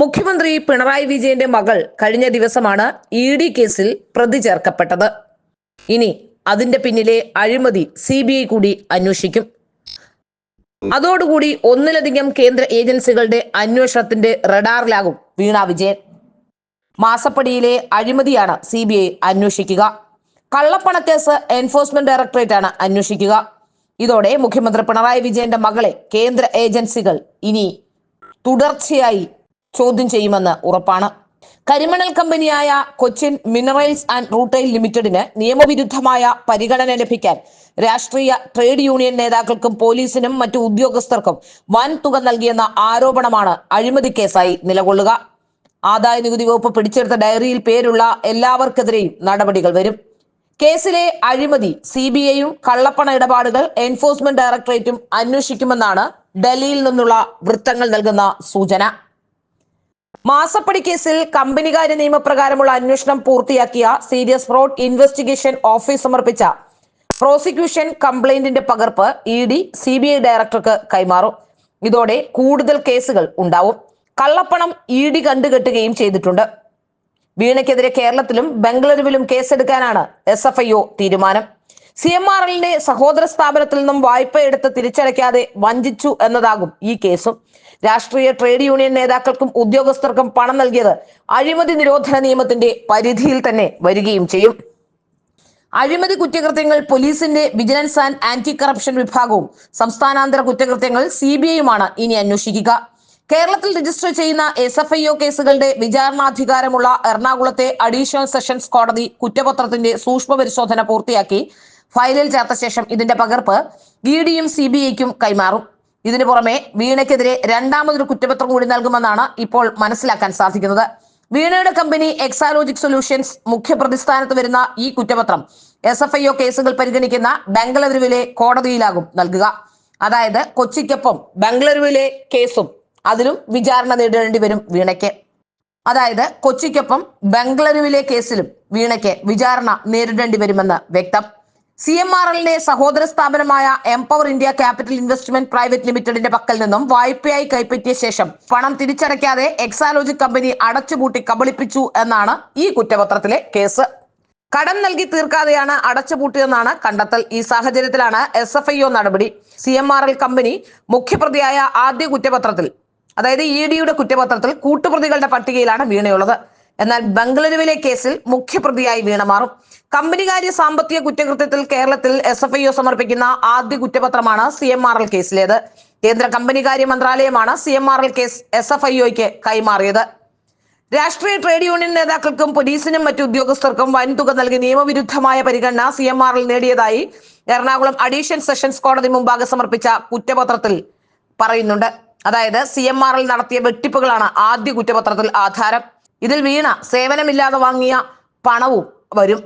മുഖ്യമന്ത്രി പിണറായി വിജയന്റെ മകൾ കഴിഞ്ഞ ദിവസമാണ് ഇ ഡി കേസിൽ പ്രതി ചേർക്കപ്പെട്ടത്. ഇനി അതിന്റെ പിന്നിലെ അഴിമതി സി ബി ഐ കൂടി അന്വേഷിക്കും. അതോടുകൂടി ഒന്നിലധികം കേന്ദ്ര ഏജൻസികളുടെ അന്വേഷണത്തിന്റെ റഡാറിലാകും വീണ വിജയൻ. മാസപ്പടിയിലെ അഴിമതിയാണ് സി ബി ഐ അന്വേഷിക്കുക. കള്ളപ്പണക്കേസ് എൻഫോഴ്സ്മെന്റ് ഡയറക്ടറേറ്റ് ആണ് അന്വേഷിക്കുക. ഇതോടെ മുഖ്യമന്ത്രി പിണറായി വിജയന്റെ മകളെ കേന്ദ്ര ഏജൻസികൾ ഇനി തുടർച്ചയായി ചോദ്യം ചെയ്യുമെന്ന് ഉറപ്പാണ്. കരിമണൽ കമ്പനിയായ കൊച്ചിൻ മിനറൽസ് ആൻഡ് റൂട്ടൈൽ ലിമിറ്റഡിന് നിയമവിരുദ്ധമായ പരിഗണന ലഭിക്കാൻ രാഷ്ട്രീയ ട്രേഡ് യൂണിയൻ നേതാക്കൾക്കും പോലീസിനും മറ്റു ഉദ്യോഗസ്ഥർക്കും വൻ തുക നൽകിയെന്ന ആരോപണമാണ് അഴിമതി കേസായി നിലകൊള്ളുക. ആദായ നികുതി വകുപ്പ് പിടിച്ചെടുത്ത ഡയറിയിൽ പേരുള്ള എല്ലാവർക്കെതിരെയും നടപടികൾ വരും. കേസിലെ അഴിമതി സി ബി ഐയും കള്ളപ്പണ ഇടപാടുകൾ എൻഫോഴ്സ്മെന്റ് ഡയറക്ടറേറ്റും അന്വേഷിക്കുമെന്നാണ് ഡൽഹിയിൽ നിന്നുള്ള വൃത്തങ്ങൾ നൽകുന്ന സൂചന. മാസപ്പടി കേസിൽ കമ്പനികാര്യ നിയമപ്രകാരമുള്ള അന്വേഷണം പൂർത്തിയാക്കിയ സീരിയസ് ഫ്രോഡ് ഇൻവെസ്റ്റിഗേഷൻ ഓഫീസ് സമർപ്പിച്ച പ്രോസിക്യൂഷൻ കംപ്ലൈന്റിന്റെ പകർപ്പ് E D C B I ഡയറക്ടർക്ക് കൈമാറും. ഇതോടെ കൂടുതൽ കേസുകൾ ഉണ്ടാവും. കള്ളപ്പണം ഇ ഡി കണ്ടുകെട്ടുകയും ചെയ്തിട്ടുണ്ട്. വീണയ്ക്കെതിരെ കേരളത്തിലും ബംഗളൂരുവിലും കേസെടുക്കാനാണ് എസ് എഫ് ഐ ഒ തീരുമാനം. സി എം ആർ എല്ലിന്റെ സഹോദര സ്ഥാപനത്തിൽ നിന്നും വായ്പ എടുത്ത് തിരിച്ചടയ്ക്കാതെ വഞ്ചിച്ചു എന്നതാകും ഈ കേസും. രാഷ്ട്രീയ ട്രേഡ് യൂണിയൻ നേതാക്കൾക്കും ഉദ്യോഗസ്ഥർക്കും പണം നൽകിയത് അഴിമതി നിരോധന നിയമത്തിന്റെ പരിധിയിൽ തന്നെ വരികയും ചെയ്യും. അഴിമതി കുറ്റകൃത്യങ്ങൾ പോലീസിന്റെ വിജിലൻസ് ആൻഡ് ആന്റി കറപ്ഷൻ വിഭാഗവും സംസ്ഥാനാന്തര കുറ്റകൃത്യങ്ങൾ സി ബി ഐയുമാണ് ഇനി അന്വേഷിക്കുക. കേരളത്തിൽ രജിസ്റ്റർ ചെയ്യുന്ന എസ് എഫ് ഐ ഒ കേസുകളുടെ വിചാരണാധികാരമുള്ള എറണാകുളത്തെ അഡീഷണൽ സെഷൻസ് കോടതി കുറ്റപത്രത്തിന്റെ സൂക്ഷ്മ പരിശോധന പൂർത്തിയാക്കി. ഫയലിൽ ചേർത്ത ശേഷം ഇതിന്റെ പകർപ്പ് ഇ ഡിയും സി ബി ഐക്കും കൈമാറും. ഇതിനു പുറമെ വീണയ്ക്കെതിരെ രണ്ടാമതൊരു കുറ്റപത്രം കൂടി നൽകുമെന്നാണ് ഇപ്പോൾ മനസ്സിലാക്കാൻ സാധിക്കുന്നത്. വീണയുടെ കമ്പനി എക്സാലോജിക് സൊല്യൂഷൻസ് മുഖ്യ പ്രതിസ്ഥാനത്ത് വരുന്ന ഈ കുറ്റപത്രം എസ് എഫ് ഐ ഒ കേസുകൾ പരിഗണിക്കുന്ന ബംഗളൂരുവിലെ കോടതിയിലാകും നൽകുക. അതായത് കൊച്ചിക്കൊപ്പം ബംഗളൂരുവിലെ കേസും അതിലും വിചാരണ നേരിടേണ്ടി വരും വീണയ്ക്ക്. അതായത് കൊച്ചിക്കൊപ്പം ബംഗളൂരുവിലെ കേസിലും വീണയ്ക്ക് വിചാരണ നേരിടേണ്ടി വരുമെന്ന് വ്യക്തം. സി എം ആർ എല്ലിന്റെ സഹോദര സ്ഥാപനമായ empower India capital investment private ലിമിറ്റഡിന്റെ പക്കൽ നിന്നും വായ്പയായി കൈപ്പറ്റിയ ശേഷം പണം തിരിച്ചടയ്ക്കാതെ എക്സാലോജിക് കമ്പനി അടച്ചുപൂട്ടി കബളിപ്പിച്ചു എന്നാണ് ഈ കുറ്റപത്രത്തിലെ കേസ്. കടം നൽകി തീർക്കാതെയാണ് അടച്ചുപൂട്ടിയതെന്നാണ് കണ്ടെത്തൽ. ഈ സാഹചര്യത്തിലാണ് എസ് എഫ് ഐ ഒ നടപടി. C M R L company മുഖ്യപ്രതിയായ ആദ്യ കുറ്റപത്രത്തിൽ അതായത് ഇ ഡിയുടെ കുറ്റപത്രത്തിൽ കൂട്ടുപ്രതികളുടെ പട്ടികയിലാണ് വീണയുള്ളത്. എന്നാൽ ബംഗളൂരുവിലെ കേസിൽ മുഖ്യപ്രതിയായി വീണ മാറും. കമ്പനികാര്യ സാമ്പത്തിക കുറ്റകൃത്യത്തിൽ കേരളത്തിൽ എസ് എഫ് ഐ സമർപ്പിക്കുന്ന ആദ്യ കുറ്റപത്രമാണ് സി എം ആർ എൽ കേസിലേത്. കേന്ദ്ര കമ്പനികാര്യ മന്ത്രാലയമാണ് C M R L case S F I ഒക്ക് കൈമാറിയത്. രാഷ്ട്രീയ ട്രേഡ് യൂണിയൻ നേതാക്കൾക്കും പോലീസിനും മറ്റു ഉദ്യോഗസ്ഥർക്കും വൻതുക നൽകി നിയമവിരുദ്ധമായ പരിഗണന സി എം ആർ എൽ നേടിയതായി എറണാകുളം അഡീഷൻ സെഷൻസ് കോടതി മുമ്പാകെ സമർപ്പിച്ച കുറ്റപത്രത്തിൽ പറയുന്നുണ്ട്. അതായത് സി എം ആറിൽ നടത്തിയ വെട്ടിപ്പുകളാണ് ആദ്യ കുറ്റപത്രത്തിൽ ആധാരം. ഇതിൽ വീണ സേവനമില്ലാതെ വാങ്ങിയ പണവും വരും.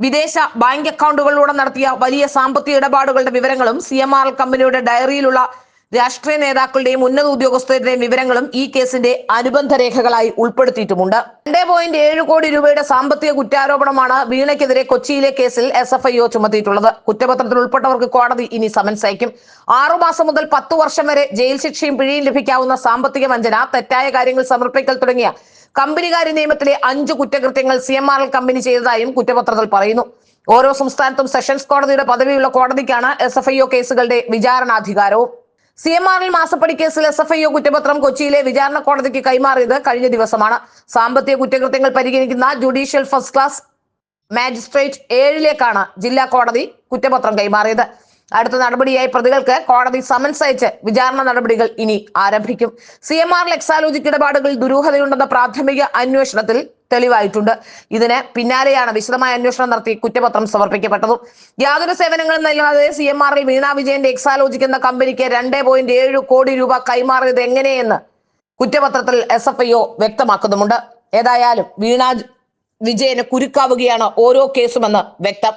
വിദേശ ബാങ്ക് അക്കൗണ്ടുകളിലൂടെ നടത്തിയ വലിയ സാമ്പത്തിക ഇടപാടുകളുടെ വിവരങ്ങളും സി എം ആർ കമ്പനിയുടെ ഡയറിയിലുള്ള രാഷ്ട്രീയ നേതാക്കളുടെയും ഉന്നത ഉദ്യോഗസ്ഥരുടെയും വിവരങ്ങളും ഈ കേസിന്റെ അനുബന്ധ രേഖകളായി ഉൾപ്പെടുത്തിയിട്ടുമുണ്ട്. രണ്ടേ പോയിന്റ് ഏഴ് കോടി രൂപയുടെ സാമ്പത്തിക കുറ്റാരോപണമാണ് വീണയ്ക്കെതിരെ കൊച്ചിയിലെ കേസിൽ എസ് എഫ് ഐ ഒ ചുമത്തിയിട്ടുള്ളത്. കുറ്റപത്രത്തിൽ ഉൾപ്പെട്ടവർക്ക് കോടതി ഇനി സമൻസ് അയക്കും. ആറുമാസം മുതൽ പത്തു വർഷം വരെ ജയിൽ ശിക്ഷയും പിഴയും ലഭിക്കാവുന്ന സാമ്പത്തിക വഞ്ചന തെറ്റായ കാര്യങ്ങൾ സമർപ്പിക്കൽ തുടങ്ങിയ കമ്പനികാര്യ നിയമത്തിലെ അഞ്ച് കുറ്റകൃത്യങ്ങൾ C M R L company ചെയ്തതായും കുറ്റപത്രത്തിൽ പറയുന്നു. ഓരോ സംസ്ഥാനത്തും സെഷൻസ് കോടതിയുടെ പദവിയുള്ള കോടതിക്കാണ് എസ് എഫ് ഐ ഒ കേസുകളുടെ വിചാരണാധികാരവും. സി എം ആറിൽ മാസപ്പടി കേസിൽ എസ് എഫ് ഐ ഒ കുറ്റപത്രം കൊച്ചിയിലെ വിചാരണ കോടതിക്ക് കൈമാറിയത് കഴിഞ്ഞ ദിവസമാണ്. സാമ്പത്തിക കുറ്റകൃത്യങ്ങൾ പരിഗണിക്കുന്ന ജുഡീഷ്യൽ ഫസ്റ്റ് ക്ലാസ് മാജിസ്ട്രേറ്റ് ഏഴിലേക്കാണ് ജില്ലാ കോടതി കുറ്റപത്രം കൈമാറിയത്. അടുത്ത നടപടിയായി പ്രതികൾക്ക് കോടതി സമൻസ് അയച്ച് വിചാരണ നടപടികൾ ഇനി ആരംഭിക്കും. സി എം ആർ എക്സാലോജിക് ഇടപാടുകളിൽ ദുരൂഹതയുണ്ടെന്ന പ്രാഥമിക അന്വേഷണത്തിൽ തെളിവായിട്ടുണ്ട്. ഇതിന് പിന്നാലെയാണ് വിശദമായ അന്വേഷണം നടത്തി കുറ്റപത്രം സമർപ്പിക്കപ്പെട്ടതും. യാതൊരു സേവനങ്ങളും നൽകാതെ സി എം ആറിൽ വീണ വിജയന്റെ എക്സാലോജിക് എന്ന കമ്പനിക്ക് രണ്ടേ പോയിന്റ് ഏഴ് കോടി രൂപ കൈമാറിയത് എങ്ങനെയെന്ന് കുറ്റപത്രത്തിൽ എസ് എഫ് ഐ ഒ വ്യക്തമാക്കുന്നുമുണ്ട്. ഏതായാലും വീണ വിജയന് കുരുക്കാവുകയാണ് ഓരോ കേസുമെന്ന് വ്യക്തം.